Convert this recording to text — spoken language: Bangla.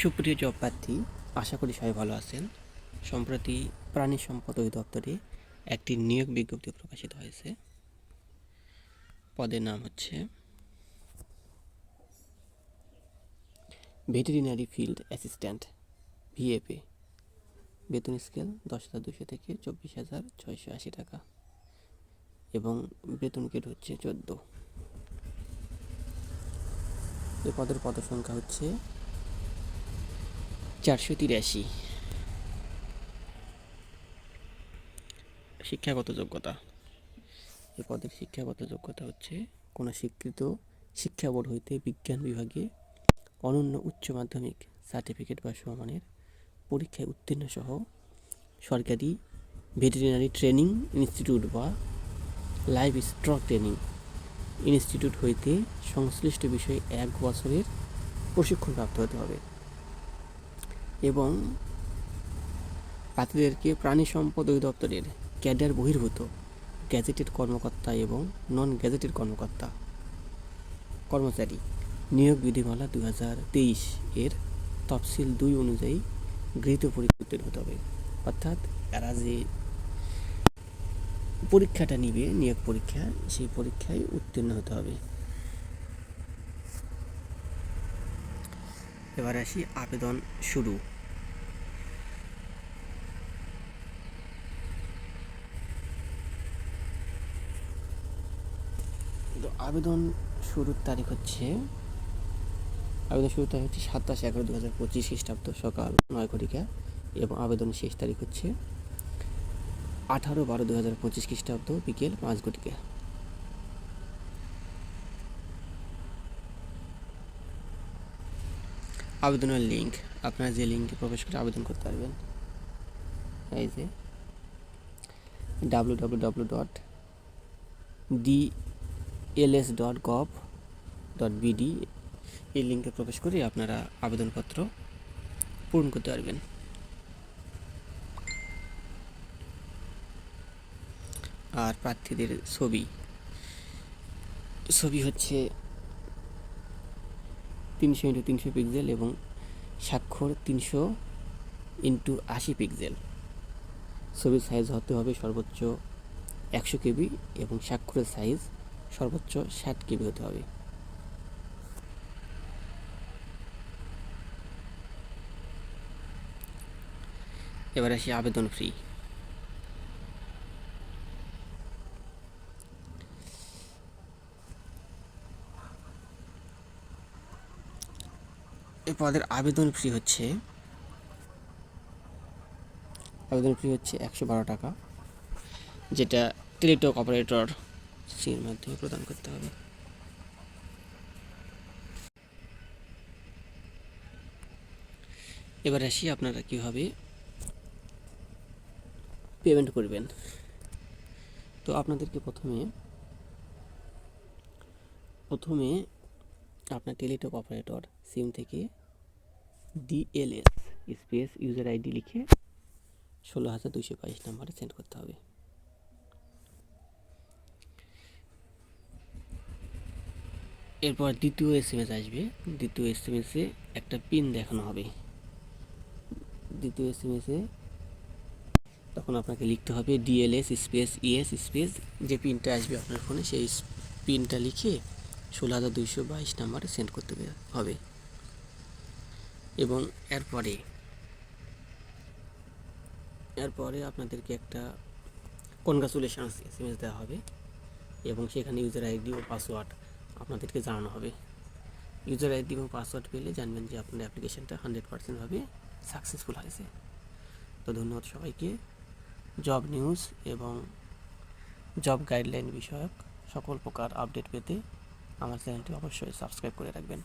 সুপ্রিয় জব প্রার্থী আশা করি সবাই ভালো আছেন। সম্প্রতি প্রাণী সম্পদ অধিদপ্তরে একটি নিয়োগ বিজ্ঞপ্তি প্রকাশিত হয়েছে। পদের নাম হচ্ছে ভেটেরিনারি ফিল্ড অ্যাসিস্ট্যান্ট ভিএপে বেতন স্কেল দশ হাজার দুশো থেকে চব্বিশ হাজার ছয়শো আশি টাকা এবং বেতন গেট হচ্ছে চোদ্দ। এ পদের পদ সংখ্যা হচ্ছে চারশো তিরাশি। শিক্ষাগত যোগ্যতা? এ পদের শিক্ষাগত যোগ্যতা হচ্ছে কোনো স্বীকৃত শিক্ষা বোর্ড হইতে বিজ্ঞান বিভাগে অনন্য উচ্চ মাধ্যমিক সার্টিফিকেট বা সমমানের পরীক্ষায় উত্তীর্ণ সহ সরকারি ভেটেরিনারি ট্রেনিং ইনস্টিটিউট বা লাইভ স্টক ট্রেনিং ইনস্টিটিউট হইতে সংশ্লিষ্ট বিষয়ে এক বছরের প্রশিক্ষণ প্রাপ্ত হতে হবে। এবং প্রার্থীদেরকে প্রাণী সম্পদ অধিদপ্তরের ক্যাডার বহির্ভূত গ্যাজেটেড কর্মকর্তা এবং নন গ্যাজেটেড কর্মকর্তা। কর্মচারী, নিয়োগ বিধিমালা দু হাজার তেইশ এর তফসিল দুই অনুযায়ী গৃহীত উত্তীর্ণ হতে হবে। অর্থাৎ এরা যে পরীক্ষাটা নিবে, নিয়োগ পরীক্ষা, সেই পরীক্ষায় উত্তীর্ণ হতে হবে। এবার আসি আবেদন শুরু। আবেদন শুরুর তারিখ হচ্ছে, আবেদন শুরুর তারিখ হচ্ছে সাতাশ এগারো দু হাজার পঁচিশ খ্রিস্টাব্দ সকাল নয় ঘটিকা এবং আবেদন শেষ তারিখ হচ্ছে আঠারো বারো দু হাজার পঁচিশ খ্রিস্টাব্দ বিকেল পাঁচ ঘটিকা। আবেদনের লিঙ্ক আপনারা যে লিঙ্কে প্রবেশ করে আবেদন করতে পারবেন। এই যে W W W dot DLS dot gov dot BD এই লিঙ্কে প্রবেশ করে আপনারা আবেদনপত্র পূরণ করতে পারবেন। আর প্রার্থীদের ছবি ছবি হচ্ছে তিনশো ইন্টু তিনশো পিক্সেল এবং স্বাক্ষর তিনশো ইন্টু আশি পিক্সেল। ছবির সাইজ হতে হবে সর্বোচ্চ একশো কেবি এবং স্বাক্ষরের সাইজ সর্বোচ্চ ষাট কেবি হতে হবে। এবার আসি আবেদন ফ্রি এই পদের আবেদন ফি হচ্ছে, আবেদন ফি হচ্ছে একশো বারো টাকা, যেটা টেলিটক অপারেটর সির মাধ্যমে প্রদান করতে হবে। এবার আসি আপনারা কীভাবে পেমেন্ট করবেন। তো আপনাদেরকে প্রথমে প্রথমে আপনার টেলিটক অপারেটর সিম থেকে ডিএলএস স্পেস ইউজার আইডি লিখে ষোলো হাজার দুশো বাইশ নাম্বারে সেন্ড করতে হবে। এরপর দ্বিতীয় এস এম এস আসবে। দ্বিতীয় এস এম এসে একটা পিন দেখানো হবে। দ্বিতীয় এস এম এসে তখন আপনাকে লিখতে হবে ডিএলএস স্পেস ইএস স্পেস যে পিনটা আসবে আপনার ফোনে সেই পিনটা লিখে ষোলো হাজার দুইশো বাইশ নাম্বারে সেন্ড করতে হবে এবং এরপরে এরপরে আপনাদেরকে একটা কনগ্রাচুলেশন এস এম এস দেওয়া হবে এবং সেখানে ইউজার আইডি ও পাসওয়ার্ড আপনাদেরকে জানানো হবে। ইউজার আইডি এবং পাসওয়ার্ড পেলে জানবেন যে আপনার অ্যাপ্লিকেশনটা হান্ড্রেড পার্সেন্টভাবে সাকসেসফুল হয়েছে। তো ধন্যবাদ সবাইকে। জব নিউজ এবং জব গাইডলাইন বিষয়ক সকল প্রকার আপডেট পেতে আমার চ্যানেলটি অবশ্যই সাবস্ক্রাইব করে রাখবেন।